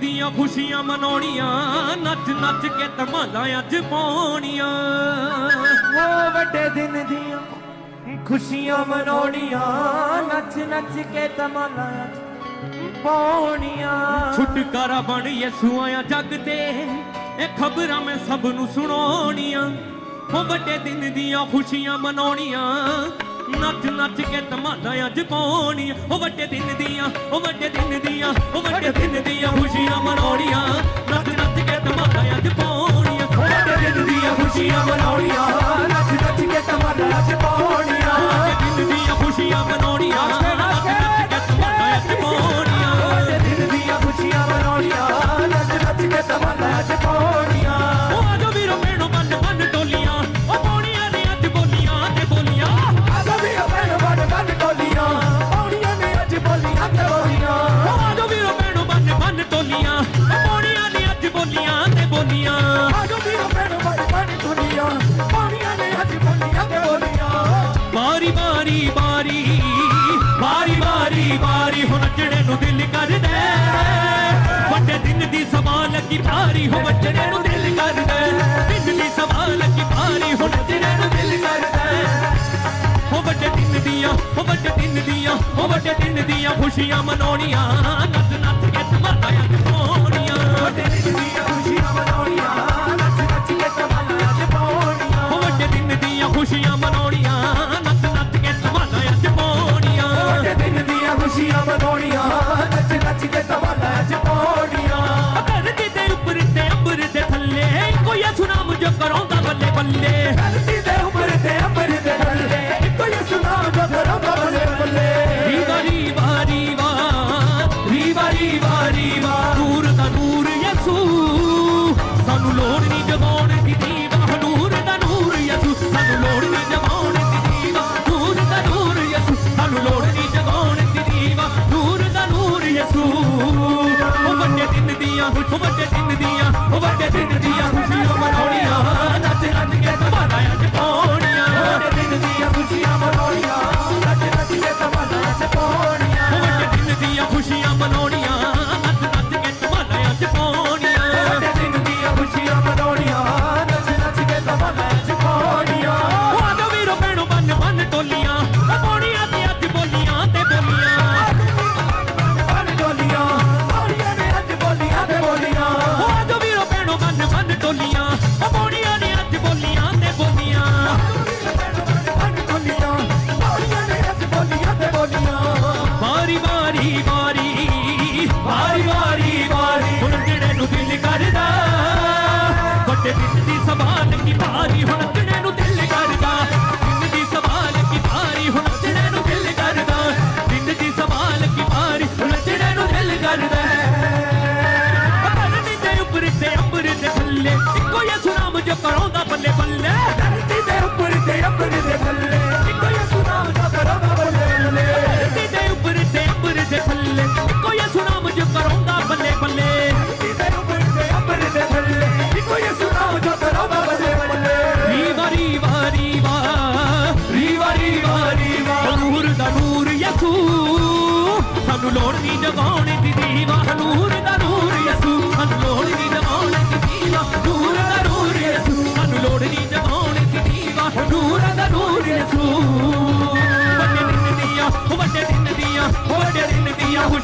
ਦੀਆਂ ਖੁਸ਼ੀਆਂ ਮਨਾਉਣੀਆਂ ਨੱਚ ਨੱਚ ਕੇ ਧਮਾਲਾਂ ਅੱਜ ਪਾਉਣੀਆਂ। ਉਹ ਵੱਡੇ ਦਿਨ ਦੀਆਂ ਖੁਸ਼ੀਆਂ ਮਨਾਉਣੀਆਂ ਨੱਚ ਨੱਚ ਕੇ ਧਮਾਲਾਂ ਅੱਜ ਪਾਉਣੀਆਂ। ਛੁਟਕਾਰਾ ਬਣ ਯਿਸੂ ਆਇਆ ਜੱਗ ਤੇ ਇਹ ਖਬਰਾਂ ਮੈਂ ਸਭ ਨੂੰ ਸੁਣਾਉਣੀਆਂ। ਉਹ ਵੱਡੇ ਦਿਨ ਦੀਆਂ ਖੁਸ਼ੀਆਂ ਮਨਾਉਣੀਆਂ ਨੱਚ ਨੱਚ ਕੇ ਧਮਾਨਾ ਅੱਜ ਪਾਉਣੀਆਂ। ਉਹ ਵੱਡੇ ਦਿਨ ਦੀਆਂ, ਉਹ ਵੱਡੇ ਦਿਨ ਦੀਆਂ, ਉਹ ਵੱਡੇ ਦਿਨ ਦੀਆਂ ਖੁਸ਼ੀਆਂ ਮਨਾਉਣੀਆਂ। ਨੱਚ ਨੱਚ ਕੇ ਧਮਾਨਾ ਅੱਜ ਪਾਉਣੀਆਂ। ਉਹ ਵੱਡੇ ਦਿਨ ਦੀਆਂ ਖੁਸ਼ੀਆਂ ਮਨਾਉਣੀਆਂ। ਨੱਚ ਨੱਚ ਕੇ ਧਮਾਨਾ ਅੱਜ ਪਾਉਣੀਆਂ। ਵੱਡੇ ਖੁਸ਼ੀਆਂ ਮਨਾਉਣੀਆਂ। ਵੱਡੇ ਦਿਨ ਦੀਆਂ ਖੁਸ਼ੀਆਂ ਮਨਾਉਣੀਆਂ। ਨੱਚ ਨੱਚ ਨੱਚਣੇ ਸਵਾਲ ਕੀ ਭਾਰੀ ਹੁਣ ਵੱਡੇ ਦਿਨ ਦੀਆਂ, ਹੋ ਦੀਆਂ, ਹੋ ਵੱਡੇ ਦੀਆਂ ਖੁਸ਼ੀਆਂ ਮਨਾਉਣੀਆਂ। ਨੱਚ ਨੱਚ ਕੇ ਤਮਾਤਾ ਆ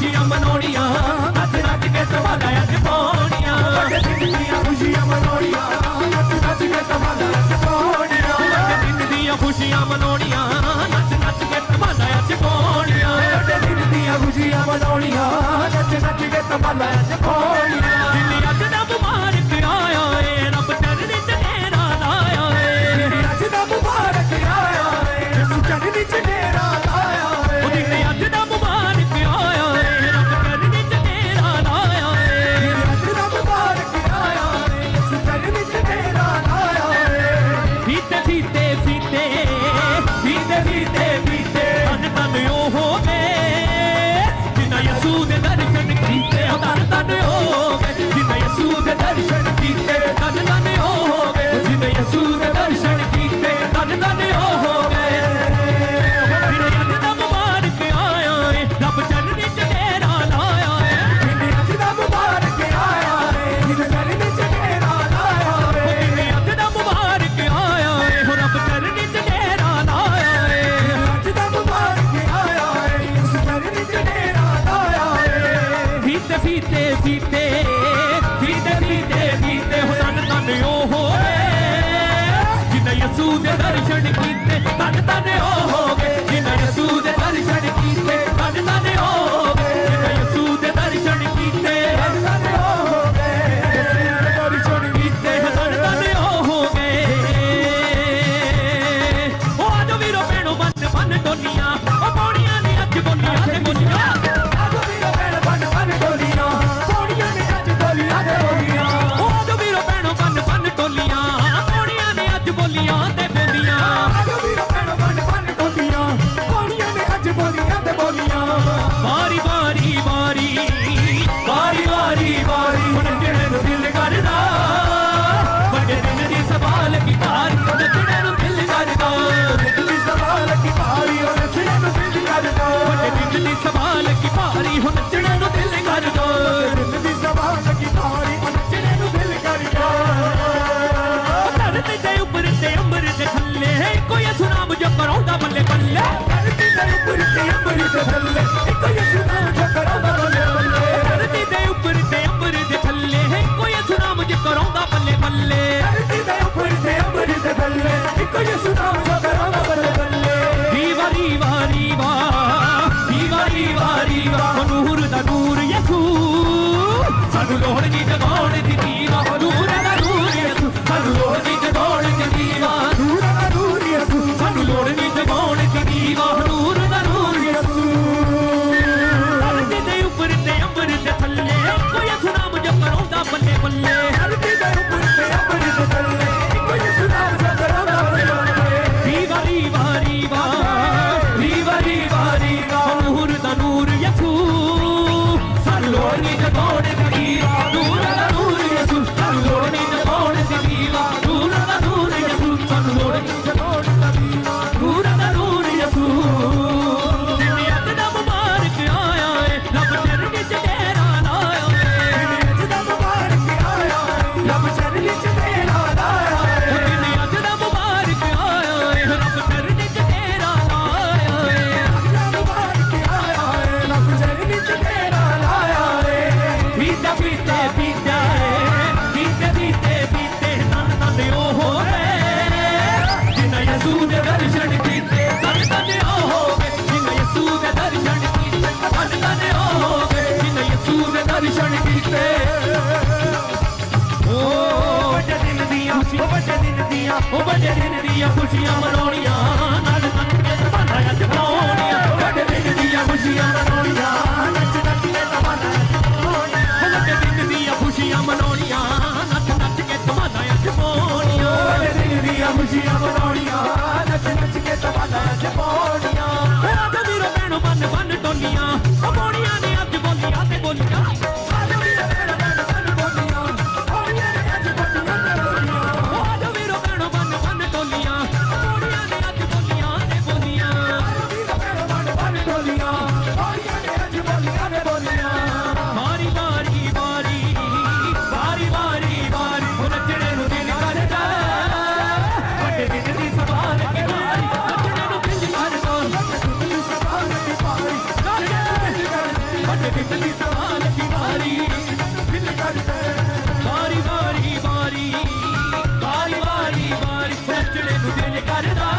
ਖੁਸ਼ੀਆਂ ਮਨੋੜੀਆਂ ਨੱਚ ਨੱਚ ਕੇ ਤਵਾਲਾ ਅੱਜ ਪਾਉਣੀਆਂ। ਸਾਡੇ ਦਿਨ ਦੀਆਂ ਖੁਸ਼ੀਆਂ ਮਨੋੜੀਆਂ ਨੱਚ ਨੱਚ ਕੇ ਤਵਾਲਾ ਅੱਜ ਪਾਉਣੀਆਂ। ਸਾਡੇ ਦਿਨ ਦੀਆਂ ਖੁਸ਼ੀਆਂ ਮਨੋੜੀਆਂ ਨੱਚ ਨੱਚ ਕੇ ਤਵਾਲਾ ਅੱਜ ਪਾਉਣੀਆਂ। ਸਾਡੇ ਦਿਨ ਦੀਆਂ ਖੁਸ਼ੀਆਂ ਮਨੋੜੀਆਂ ਨੱਚ ਨੱਚ ਕੇ ਤਵਾਲਾ ਅੱਜ ਪਾਉਣੀਆਂ। ਦੇ ਉੱਪਰ ਤੇ ਅੰਬਰ ਦੇ ਥੱਲੇ ਇੱਕੋ ਯਿਸੂ ਨਾਮ ਜੋ ਕਰਾਉਂਦਾ ਬੱਲੇ ਬੱਲੇ ਧਰਤੀ ਦੇ ਉੱਪਰ ਤੇ ਅੰਬਰ ਦੇ ਥੱਲੇ ਇੱਕੋ ਯਿਸੂ ਨਾਮ ਜੋ ਕਰਾਉਂਦਾ ਬੱਲੇ ਬੱਲੇ ਧਰਤੀ ਦੇ ਉੱਪਰ ਤੇ ਅੰਬਰ ਦੇ ਥੱਲੇ ਇੱਕੋ ਯਿਸੂ ਨਾਮ ਜੋ ਕਰਾਉਂਦਾ ਬੱਲੇ ਬੱਲੇ ਰੀਵਾ ਰੀਵਾ ਰੀਵਾ ਰੀਵਾ ਰੀਵਾ ਰੀਵਾ ਨੂਰ ਦਾ ਨੂਰ ਯਿਸੂ ਸਾਨੂੰ ਲੋੜ ਦੀ ਜਗਾਉਣ ਦੀ ਦੀਵਾ ਨੂਰ ਦਾ ਨੂਰ ਯਿਸੂ ਸਾਨੂੰ ਲੋੜ ਦੀ ਜਗਾਉਣ ਦੀ ਦੀਵਾ ਨੂਰ ਦਾ ਨੂਰ ਯਿਸੂ ਸਾਨੂੰ ਲੋੜ yeah. ਤੇ। ਓ ਦੀਆਂ ਖੁਸ਼ੀਆਂ ਮਨਾਉਣੀਆਂ। ਖੁਸ਼ੀਆਂ ਮਨਾਉਣੀਆਂ। ਖੁਸ਼ੀਆਂ ਮਨਾਉਣੀਆਂ। ਨੱਚ ਨੱਚ ਕੇ ਖੁਸ਼ੀਆਂ ਮਨਾਉਣੀਆਂ। ਨੱਚ ਨੱਚ ਕੇ कमाल की बारी दिल करता बारी बारी बारी बारी बारी बारी सोचने को दिल करता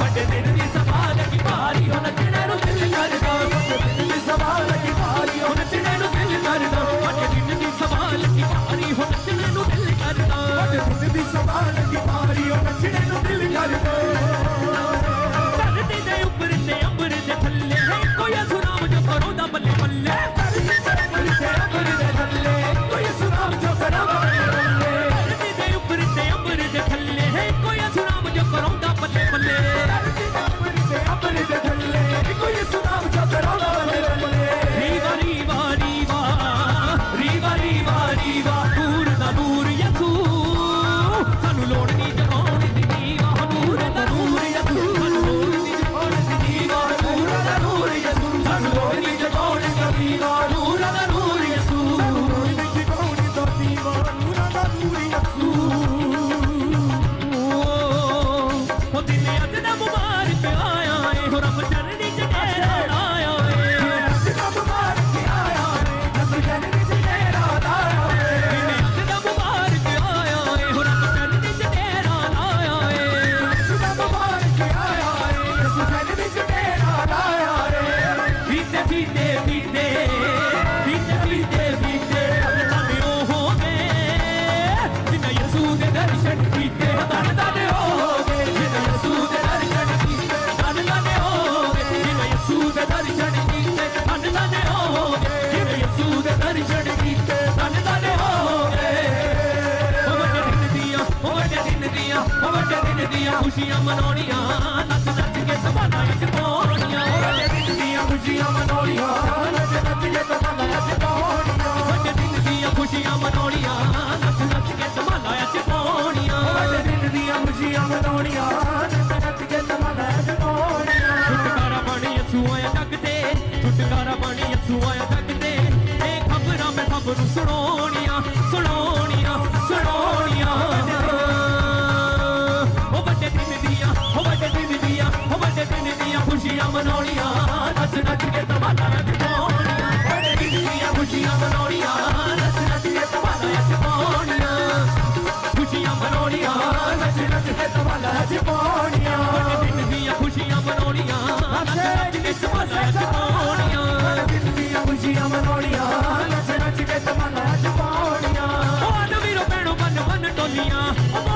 बड़े दिन की सवाल की बारी हो नचने को दिल करता बड़े दिन की सवाल की बारी हो नचने को दिल करता बड़े दिन की सवाल की बारी हो नचने को दिल करता बड़े दिन की सवाल की बारी हो नचने को दिल करता ਦਰਸ਼ਨ ਕੀਤੇ, ਧਨ ਧਨ ਹੋ ਗਏ ਜਿਵੇਂ ਯਿਸੂ ਦੇ ਦਰਸ਼ਨ ਕੀਤੇ, ਧਨ ਧਨ ਹੋ ਗਏ ਉਹ ਵੱਡੇ ਦਿਨ ਦੀਆਂ ਉਹ ਵੱਡੇ ਦਿਨ ਦੀਆਂ ਉਹ ਵੱਡੇ ਦਿਨ ਦੀਆਂ ਖੁਸ਼ੀਆਂ ਮਨਾਉਣੀਆਂ। ਨੱਚ ਨੱਚ ਕੇ ਸਭਾਣਾ ਵਿੱਚ ਪਾਉਣੀਆਂ ਉਹ ਵੱਡੇ ਦਿਨ ਦੀਆਂ ਖੁਸ਼ੀਆਂ ਮਨਾਉਣੀਆਂ। ਨੱਚ ਨੱਚ ਕੇ ਸਭਾਣਾ ਵਿੱਚ ਪਾਉਣੀਆਂ ਵੱਡੇ ਦਿਨ ਦੀਆਂ ਖੁਸ਼ੀਆਂ ਮਨਾਉਣੀਆਂ। ਨੱਚ ਨੱਚ ਕੇ ਸਭਾਣਾ ਵਿੱਚ ਪਾਉਣੀਆਂ ਵੱਡੇ ਦਿਨ ਦੀਆਂ ਖੁਸ਼ੀਆਂ ਮਨਾਉਣੀਆਂ। ਮੈਨੂੰ ਸੁਣਾਉਣੀਆਂ ਸੁਣਾਉਣੀਆਂ ਸੁਣਾਉਣੀਆਂ। ਉਹ ਵੱਡੇ ਦਿਨ ਦੀਆਂ ਦਿਨ ਦੀਆਂ ਖੁਸ਼ੀਆਂ ਮਨਾਉਣੀਆਂ। ਨੱਚ ਖੁਸ਼ੀਆਂ ਮਨਾਉਣੀਆਂ। ਨੱਚ ਨੱਚ ਖੁਸ਼ੀਆਂ ਮਨਾਉਣੀਆਂ। ਨੱਚ ਨੱਚ ਖੁਸ਼ੀਆਂ ਮਨਾਉਣੀਆਂ। ਨੱਚ ਨੱਚ ਖੁਸ਼ੀਆਂ ਮਨਾਉਣੀਆਂ ਨੱਚ ਨੱਚ ਕੇ ਤਮੰਨਾ ਜਮਾਉਣੀਆਂ ਉਹ ਆਦ ਵੀਰੋ ਭੈਣੋ ਮਨ ਮਨ ਟੋਲੀਆਂ।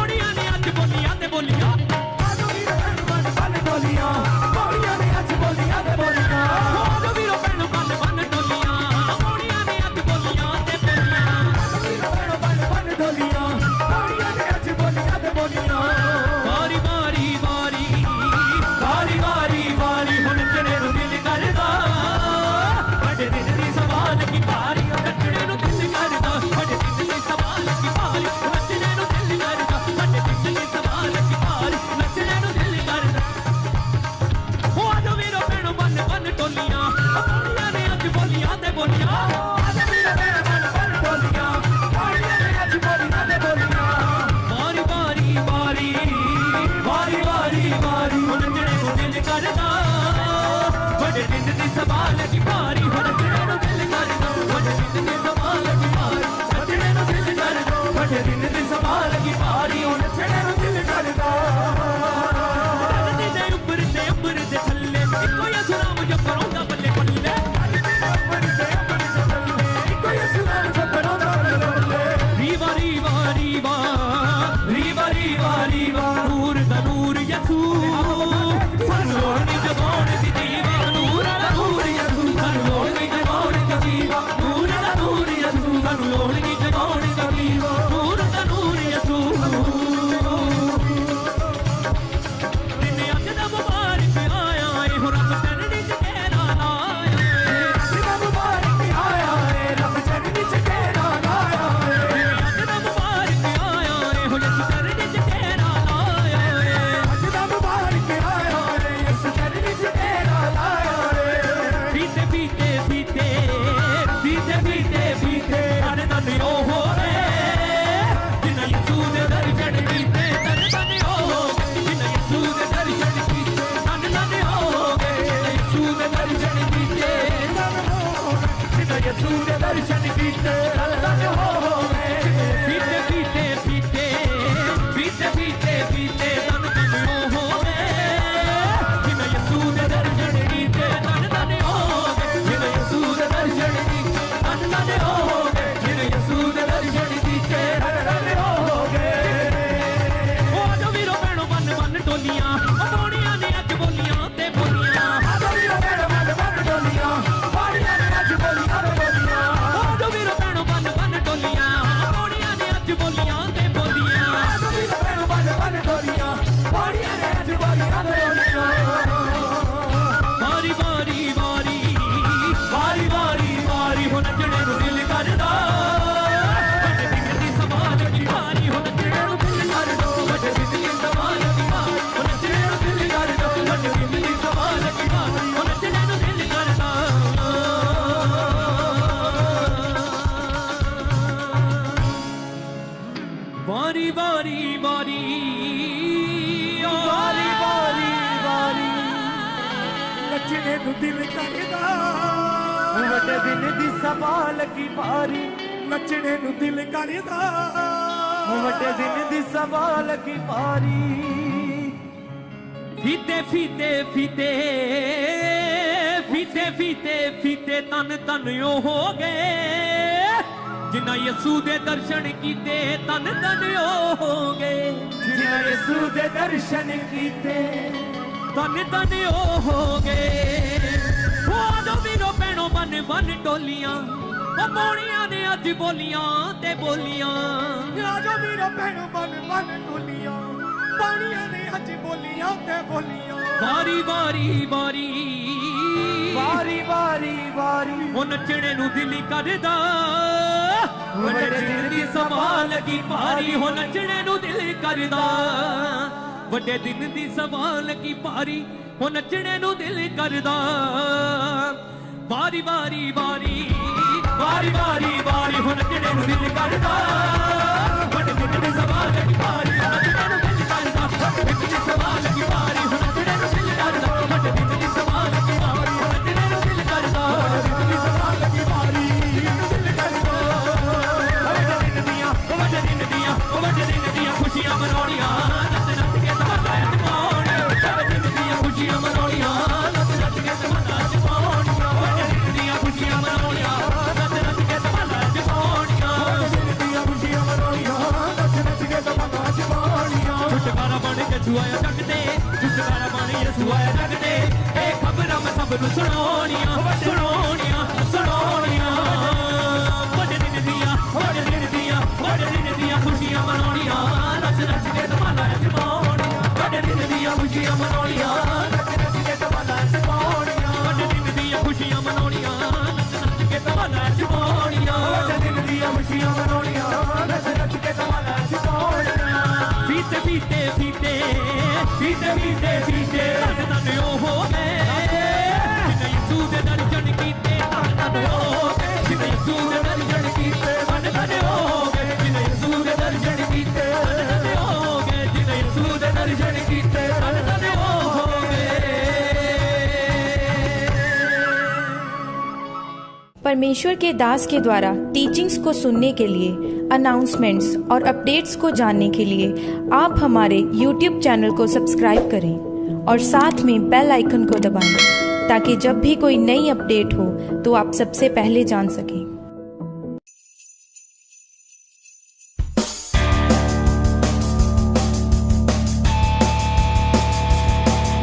ਦਿਲ ਕਰਦਾ। ਵੱਡੇ ਦਿਲ ਦੀ ਸਵਾਲ ਕੀ ਮਾਰੀ ਨੱਚਣੇ ਨੂੰ ਦਿਲ ਕਰਦਾ। ਵੱਡੇ ਦਿਨ ਦੀ ਸਵਾਲ ਕੀ ਮਾਰੀ ਫੀਤੇ ਫੀਤੇ ਫੀਤੇ ਫੀਤੇ ਫੀਤੇ ਫੀਤੇ ਤਨ ਤਨ ਉਹ ਹੋ ਗਏ। ਜਿਨ੍ਹਾਂ ਯਿਸੂ ਦੇ ਦਰਸ਼ਨ ਕੀਤੇ ਤਨ ਤਨ ਉਹ ਹੋ ਗਏ। ਜਿਨ੍ਹਾਂ ਯਿਸੂ ਦੇ ਦਰਸ਼ਨ ਕੀਤੇ ਤਨ ਤਨ ਉਹ ਹੋ ਗਏ। ਵਨ ਵਨ ਟੋਲੀਆਂ ਉਹ ਪੌੜੀਆਂ ਨੇ ਅੱਜ ਬੋਲੀਆਂ ਤੇ ਬੋਲੀਆਂ। ਰਾਜੋ ਵੀਰੋ ਭੈਣੋ ਵਨ ਵਨ ਟੋਲੀਆਂ ਪਾਣੀਆਂ ਨੇ ਅੱਜ ਬੋਲੀਆਂ ਤੇ ਬੋਲੀਆਂ। ਵਾਰੀ ਵਾਰੀ ਵਾਰੀ। ਵਾਰੀ ਵਾਰੀ ਵਾਰੀ। ਉਹ ਨੱਚਣੇ ਨੂੰ ਦਿਲ ਕਰਦਾ। ਵੱਡੇ ਦਿਲ ਦੀ ਸੰਭਾਲ ਕੀ ਭਾਰੀ। ਹੋ ਨੱਚਣੇ ਨੂੰ ਦਿਲ ਕਰਦਾ। ਵੱਡੇ ਦਿਨ ਦੀ ਸੰਭਾਲ ਕੀ ਭਾਰੀ। ਹੋ ਨੱਚਣੇ ਨੂੰ ਦਿਲ ਕਰਦਾ। ਵਾਰੀ ਵਾਰੀ ਵਾਰੀ ਵਾਰੀ ਵਾਰੀ ਵਾਰੀ ਹੁਣ ਨੱਚਣੇ ਨੂੰ ਦਿਲ ਕਰਦਾ? ਵੱਡੇ ਦਿਨ ਸਵਾਲ ਕੀ ਭਾਰੀ ਹੋ ਨੱਚਣੇ ਨੂੰ ਦਿਲ ਕਰਦਾ? ਵੱਡੇ ਦਿਨ ਸਵਾਲ परमेश्वर के दास के द्वारा टीचिंग्स को सुनने के लिए अनाउंसमेंट्स और अपडेट्स को जानने के लिए आप हमारे यूट्यूब चैनल को सब्सक्राइब करें और साथ में बेल आइकन को दबाएँ ताकि जब भी कोई नई अपडेट हो तो आप सबसे पहले जान सकें।